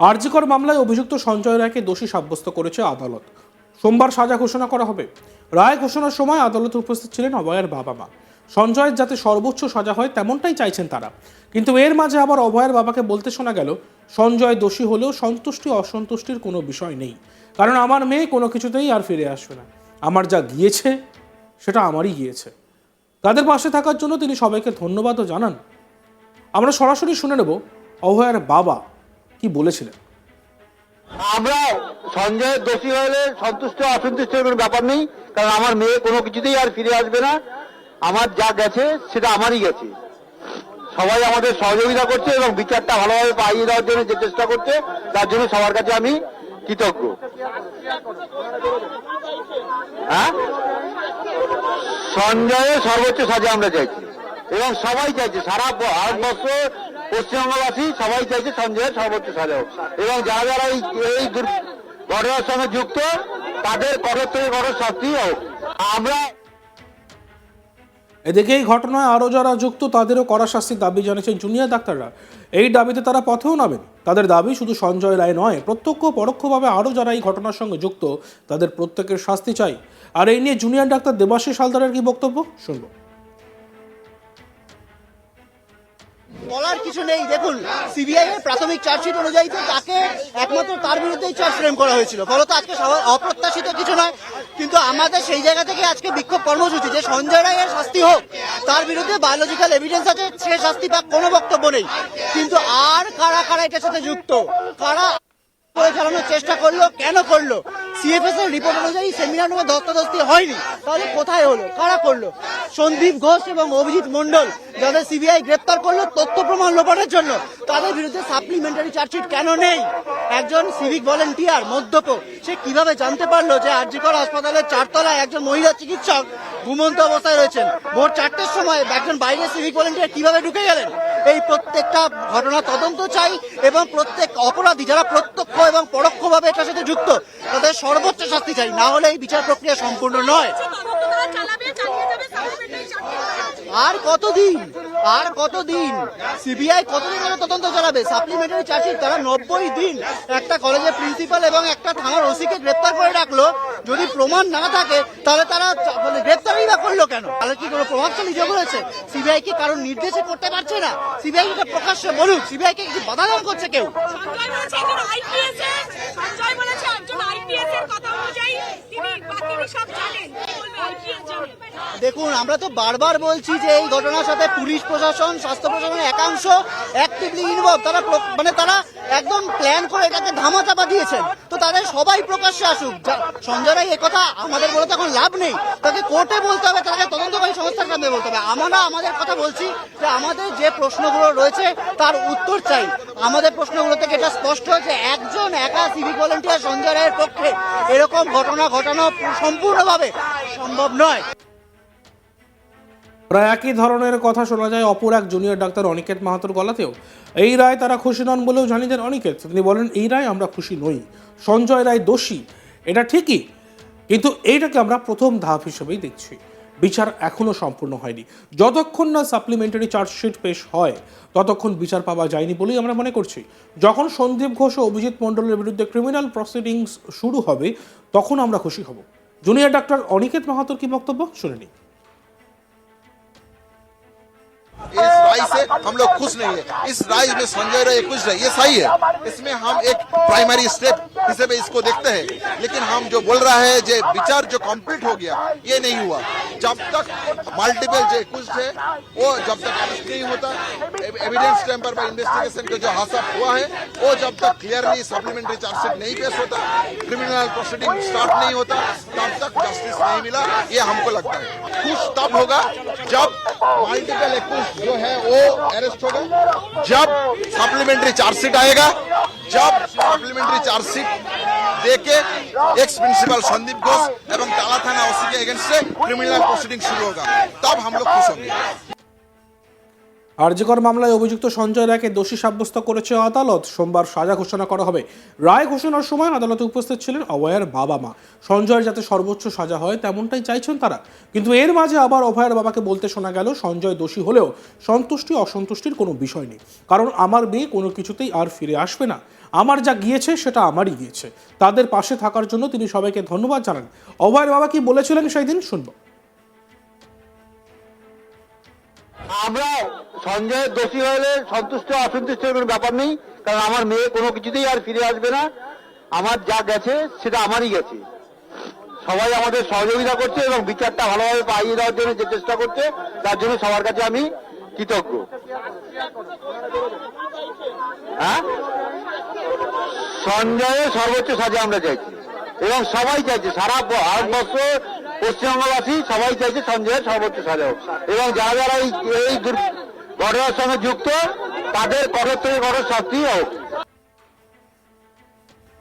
আরজিকর মামলায় অভিযুক্ত সঞ্জয় রায়কে দোষী সাব্যস্ত করেছে আদালত। সোমবার সাজা ঘোষণা করা হবে। রায় ঘোষণার সময় আদালতে উপস্থিত ছিলেন অভয়ের বাবা মা। সঞ্জয়ের যাতে সর্বোচ্চ সাজা হয় তেমনটাই চাইছেন তারা। কিন্তু এর মাঝে আবার অভয়ের বাবাকে বলতে শোনা গেল, সঞ্জয় দোষী হলেও সন্তুষ্টি অসন্তুষ্টির কোনো বিষয় নেই। কারণ আমার মেয়ে কোনো কিছুতেই আর ফিরে আসবে না। আমার যা গিয়েছে, সেটা আমারই গিয়েছে। তাদের পাশে থাকার জন্য তিনি সবাইকে ধন্যবাদও জানান। আমরা সরাসরি শুনে নেব অভয়ের বাবা কি বলেছিলেন? আমরা সঞ্জয়ের দোষী হলে সন্তুষ্ট অসন্তুষ্টের কোনো ব্যাপার নেই, কারণ আমার মেয়ে কোনো কিছুতেই আর ফিরে আসবে না। আমার যা গেছে, সেটা আমারই গেছে। সবাই আমাদের সহযোগিতা করছে এবং বিচারটা ভালোভাবে পাইয়ে দেওয়ার জন্য যে চেষ্টা করছে, তার জন্য সবার কাছে আমি কৃতজ্ঞ। হ্যাঁ? সঞ্জয়ের সর্বোচ্চ সাজা আমরা চাইছি এবং সবাই চাইছে, সারা ভারতবর্ষ পশ্চিমবঙ্গবাসী সবাই চাইছে সঞ্জয়ের সর্বোচ্চ সাজা হোক। এবং যারা যারা এই ঘটনার সঙ্গে যুক্ত, তাদের কঠোর থেকে কঠোর শাস্তি হোক। আমরা এদিকে এই ঘটনায় আরও যারা যুক্ত, তাদেরও কড়া শাস্তির দাবি জানিয়েছেন জুনিয়র ডাক্তাররা। এই দাবিতে তারা পথেও নামেন। তাদের দাবি শুধু সঞ্জয় রায় নয়, প্রত্যক্ষ পরোক্ষভাবে আরও যারা এই ঘটনার সঙ্গে যুক্ত, তাদের প্রত্যেকের শাস্তি চাই। আর এই নিয়ে জুনিয়র ডাক্তার দেবাশিস হালদারের কি বক্তব্য? শুনব। বলার কিছু নেই। দেখুন সিবিআই এর প্রাথমিক চার্জশিট অনুযায়ী তো তাকে একমাত্র তার বিরুদ্ধেই চার্জ ফ্রেম করা হয়েছিল। ফলত আজকে অপ্রত্যাশিত কিছু নয়। কিন্তু আমাদের সেই জায়গা থেকে আজকে বিক্ষোভ কর্মসূচি, যে সঞ্জয় রায়ের শাস্তি হোক, তার বিরুদ্ধে বায়োলজিক্যাল এভিডেন্স আছে, সে শাস্তি বা কোনো বক্তব্য নেই। কিন্তু আর কারা কারা এটার সাথে যুক্ত? কারা করে চেষ্টা করল, কেন করল? সিএফএস এর রিপোর্ট অনুযায়ী সেমিনার রুমে ধস্তাধস্তি হয়নি। তাহলে কোথায় হলো? কারা করল? সন্দীপ ঘোষ এবং অভিজিৎ মন্ডল যাদের সিবিআই গ্রেপ্তার করল তথ্য প্রমাণ লোপাটের জন্য। তাদের বিরুদ্ধে সাপ্লিমেন্টারি চার্জশিট কেন নেই? একজন সিভিক ভলেন্টিয়ার মদ্যপ, সে কীভাবে জানতে পারল যে আরজিকর হাসপাতালের চারতলায় একজন মহিলা চিকিৎসক ঘুমন্ত অবস্থায় রয়েছেন? ভোর চারটের সময় একজন বাইরে সিভিক ভলেন্টিয়ার কীভাবে ঢুকে গেলেন? এই প্রত্যেকটা ঘটনা তদন্ত চাই এবং প্রত্যেক অপরাধী যারা প্রত্যক্ষ এবং পরোক্ষভাবে এটার সাথে যুক্ত, তাদের সর্বোচ্চ শাস্তি চাই। না হলে এই বিচার প্রক্রিয়া সম্পূর্ণ নয়। আর কতদিন? আর কতদিন? সিবিআই কতদিন ধরে তদন্ত চালাবে? সাপ্লিমেন্টারি চার্জশিট তারা নব্বই দিন একটা কলেজের প্রিন্সিপাল এবং একটা থানার ওসিকে গ্রেপ্তার করে রাখল। যদি প্রমাণ না থাকে, তাহলে তারা গ্রেপ্তারই বা করল কেন? তাহলে কি কোনো প্রভাবশালী যোগ বলেছে সিবিআই কি কারণ নির্দেশে করতে পারছে না? সিবিআই এটা প্রকাশ্যে বলুক সিবিআই কে কিছু বাধা দান করছে কেউ? সঞ্জয় বলেছে একজন আইপিএস এর কথা অনুযায়ী তিনি সব জানেন কি বলবে আইপিএস জানেন দেখুন, আমরা তো বারবার বলছি যে এই ঘটনার সাথে পুলিশ প্রশাসন, স্বাস্থ্য প্রশাসনের একাংশ অ্যাক্টিভলি ইনভলভ তারা মানে তারা একদম প্ল্যান করে এটাকে ধামাচাপা দিয়েছেন। তো তাদের সবাই প্রকাশ্যে আসুক। সঞ্জয় রায় একথা আমাদের বলে তো এখন লাভ নেই। তাকে কোর্টে বলতে হবে, তাকে তদন্তকারী সংস্থার সামনে বলতে হবে। আমরা আমাদের কথা বলছি যে আমাদের যে প্রশ্নগুলো রয়েছে, তার উত্তর চাই। আমাদের প্রশ্নগুলো থেকে এটা স্পষ্ট যে একজন একা সিভিক ভলেন্টিয়ার সঞ্জয় রায়ের পক্ষে এরকম ঘটনা ঘটানো সম্পূর্ণভাবে সম্ভব নয়। প্রায় একই ধরনের কথা শোনা যায়। অপর এক জুনিয়র ডাক্তার অনিকেত মাহাতোর গলাতেও। এই রায় তারা খুশি নন বলেও জানিয়ে দেন অনিকেত। তিনি বলেন, এই রায় আমরা খুশি নই। সঞ্জয় রায় দোষী। এটা ঠিকই। কিন্তু এইটাকে আমরা প্রথম ধাপ হিসেবেই দেখছি। বিচার এখনও সম্পূর্ণ হয়নি। যতক্ষণ না সাপ্লিমেন্টারি চার্জশিট পেশ হয়, ততক্ষণ বিচার পাওয়া যায়নি বলেই আমরা মনে করছি। যখন সন্দীপ ঘোষ ও অভিজিৎ মণ্ডলের বিরুদ্ধে ক্রিমিনাল প্রসিডিংস শুরু হবে, তখন আমরা খুশি হব। জুনিয়র ডাক্তার অনিকেত মাহাতোর কি বক্তব্য? শুনে নিই। से हम लोग खुश नहीं है। इस राय में संजय राय खुश है, ये सही है। इसमें हम एक प्राइमरी स्टेप हिसाब इसको देखते हैं। लेकिन हम जो बोल रहा है, जो विचार जो कंप्लीट हो गया, ये नहीं हुआ। जब तक मल्टीपल जो कुछ है, वो जब तक नहीं होता। एविडेंस टेम्पर पर इन्वेस्टिगेशन का जो हासिल हुआ है, वो जब तक क्लियरली सप्लीमेंट्री चार्जशीट नहीं पेश होता क्रिमिनल प्रोसीडिंग स्टार्ट नहीं होता, तब तक जस्टिस नहीं मिला, ये हमको लगता है। खुश तब होगा जब मल्टीपल एक्यूज जो है वो अरेस्ट होगा जब सप्लीमेंट्री चार्जशीट आएगा जब सप्लीमेंट्री चार्जशीट देके एक्स प्रिंसिपल संदीप घोष एवं ताला थाना ओसी के अगेंस्ट से क्रिमिनल प्रोसीडिंग शुरू होगा तब हम लोग खुश होंगे আরজিকর মামলায় অভিযুক্ত সঞ্জয় রায়কে দোষী সাব্যস্ত করেছে আদালত। সোমবার সাজা ঘোষণা করা হবে। রায় ঘোষণার সময় আদালতে উপস্থিত ছিলেন অভয়ের বাবা মা। সঞ্জয়ের যাতে সর্বোচ্চ সাজা হয়, তেমনটাই চাইছেন তারা। কিন্তু এর মাঝে আবার অভয়ের বাবাকে বলতে শোনা গেল, সঞ্জয় দোষী হলেও সন্তুষ্টি, অসন্তুষ্টির কোনো বিষয় নেই। কারণ আমার মেয়ে কোনো কিছুতেই আর ফিরে আসবে না। আমার যা গিয়েছে, সেটা আমারই গিয়েছে। তাদের পাশে থাকার জন্য তিনি সবাইকে ধন্যবাদ জানান। অভয়ের বাবা কি বলেছিলেন সেই দিন, শুনব। আমরা সঞ্জয়ের দোষী হলে সন্তুষ্ট অসন্তুষ্টের কোনো ব্যাপার নেই, কারণ আমার মেয়ে কোনো কিছুতেই আর ফিরে আসবে না। আমার যা গেছে, সেটা আমারই গেছে। সবাই আমাদের সহযোগিতা করছে এবং বিচারটা ভালোভাবে পাইয়ে দেওয়ার জন্য যে চেষ্টা করছে, তার জন্য সবার কাছে আমি কৃতজ্ঞ। হ্যাঁ? সঞ্জয়ের সর্বোচ্চ সাজা আমরা চাইছি এবং সবাই চাইছে, সারা ভারতবর্ষ পশ্চিমবঙ্গবাসী সবাই চাইছে সঞ্জয়ের সর্বোচ্চ সাজা হোক। এবং যারা যারা এই ঘটনার সঙ্গে যুক্ত, তাদের কঠোর থেকে কঠোর শাস্তি হোক।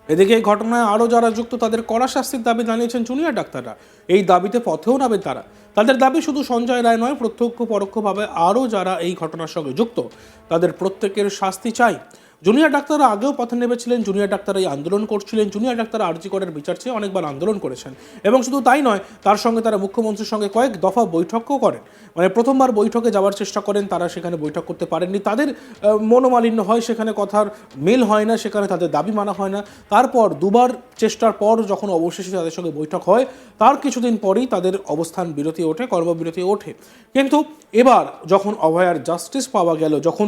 এদিকে এই ঘটনায় আরও যারা যুক্ত, তাদের কড়া শাস্তির দাবি জানিয়েছেন জুনিয়র ডাক্তাররা। এই দাবিতে পথেও নামেন তারা। তাদের দাবি শুধু সঞ্জয় রায় নয়, প্রত্যক্ষ পরোক্ষভাবে আরও যারা এই ঘটনার সঙ্গে যুক্ত, তাদের প্রত্যেকের শাস্তি চাই। জুনিয়র ডাক্তাররা আগেও পথে নেমেছিলেন, জুনিয়র ডাক্তাররা এই আন্দোলন করছিলেন, জুনিয়র ডাক্তার আরজি করের বিচার চেয়ে অনেকবার আন্দোলন করেছেন। এবং শুধু তাই নয়, তার সঙ্গে তারা মুখ্যমন্ত্রীর সঙ্গে কয়েক দফা বৈঠকও করেন। মানে প্রথমবার বৈঠকে যাওয়ার চেষ্টা করেন, তারা সেখানে বৈঠক করতে পারেননি। তাদের মনোমালিন্য হয়, সেখানে কথার মিল হয় না, সেখানে তাদের দাবি মানা হয় না। তারপর দুবার চেষ্টার পর যখন অবশেষে তাদের সঙ্গে বৈঠক হয়, তার কিছুদিন পরেই তাদের অবস্থান বিরতি ওঠে, কর্মবিরতি ওঠে। কিন্তু এবার যখন অভয়ার জাস্টিস পাওয়া গেল, যখন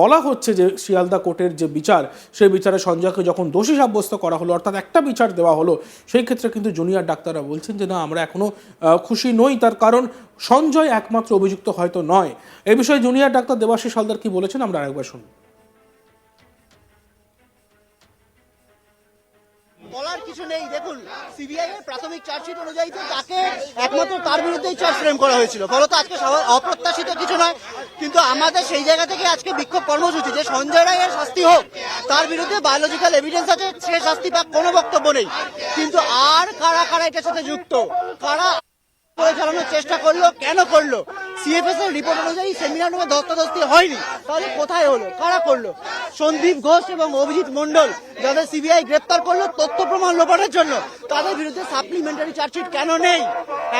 বলা হচ্ছে যে শিয়ালদা কোর্টের যে বিচার, সেই বিচারে সঞ্জয়কে যখন দোষী সাব্যস্ত করা হলো, অর্থাৎ একটা বিচার দেওয়া হলো, সেই ক্ষেত্রে কিন্তু জুনিয়র ডাক্তাররা বলছেন যে না, আমরা এখনও খুশি নই। তার কারণ সঞ্জয় একমাত্র অভিযুক্ত হয়তো নয়। এ বিষয়ে জুনিয়র ডাক্তার দেবাশিস হালদার কি বলেছেন? আমরা আরেকবার শুনুন। কিছু নেই। দেখুন সিবিআই এর প্রাথমিক চার্জশিট অনুযায়ী তো তাকে একমাত্র তার বিরুদ্ধেই চার্জ ফ্রেম করা হয়েছিল। ফলত আজকে অপ্রত্যাশিত কিছু নয়, কিন্তু আমাদের সেই জায়গা থেকে আজকে বিক্ষোভ কর্মসূচি, যে সঞ্জয় রায়ের শাস্তি হোক, তার বিরুদ্ধে বায়োলজিক্যাল এভিডেন্স আছে, সে শাস্তি পাক কোনো বক্তব্য নেই। কিন্তু আর কারা কারা এটার সাথে যুক্ত? কারা করে চালানোর চেষ্টা করল, কেন করল? সিএফএস এর রিপোর্ট অনুযায়ী সেমিনার রুমে ধস্তাধস্তি হয়নি। তাহলে কোথায় হলো? কারা করল? সন্দীপ ঘোষ এবং অভিজিৎ মন্ডল যাদের সিবিআই গ্রেপ্তার করল তথ্য প্রমাণ লোপাটের জন্য। তাদের বিরুদ্ধে সাপ্লিমেন্টারি চার্জশিট কেন নেই?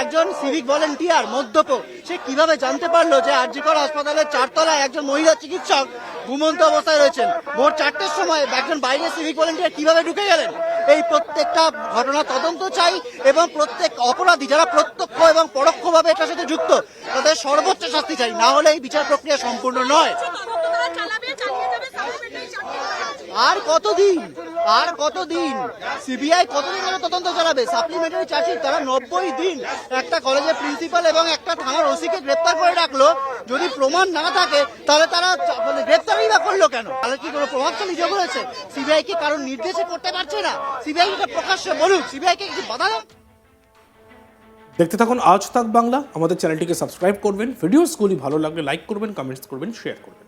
একজন সিভিক ভলেন্টিয়ার মদ্যপ, সে কীভাবে জানতে পারল যে আরজিকর হাসপাতালের চারতলায় একজন মহিলা চিকিৎসক ঘুমন্ত অবস্থায় রয়েছেন? ভোর চারটের সময় একজন বাইরে সিভিক ভলেন্টিয়ার কীভাবে ঢুকে গেলেন? এই প্রত্যেকটা ঘটনা তদন্ত চাই এবং প্রত্যেক অপরাধী যারা প্রত্যক্ষ এবং পরোক্ষভাবে এটার সাথে যুক্ত, তাদের সর্বোচ্চ শাস্তি চাই। না হলে এই বিচার প্রক্রিয়া সম্পূর্ণ নয় তদন্ত তারা চালাবে চালিয়ে যাবে সাপ্লিমেন্টারি চাকরি আর কতদিন? আর কতদিন? সিবিআই কতদিন ধরে তদন্ত চালাবে? সাপ্লিমেন্টারি চার্জশিট তারা নব্বই দিন একটা কলেজের প্রিন্সিপাল এবং একটা থানার ওসিকে গ্রেপ্তার করে রাখল। যদি প্রমাণ না থাকে, তাহলে তারা মানে গ্রেপ্তারই বা করল কেন? তাহলে কি কোনো প্রভাবশালী যোগ রয়েছে সিবিআই কি কারণ নির্দেশে করতে পারছে না? সিবিআই এটা প্রকাশ্যে বলুক, সিবিআই কে কিছু বাধা দেখতে থাকুন আজ তাক বাংলা। আমাদের চ্যানেলটিকে সাবস্ক্রাইব করবেন। ভিডিওসগুলি ভালো লাগলে লাইক করবেন কমেন্টস করবেন শেয়ার করবেন।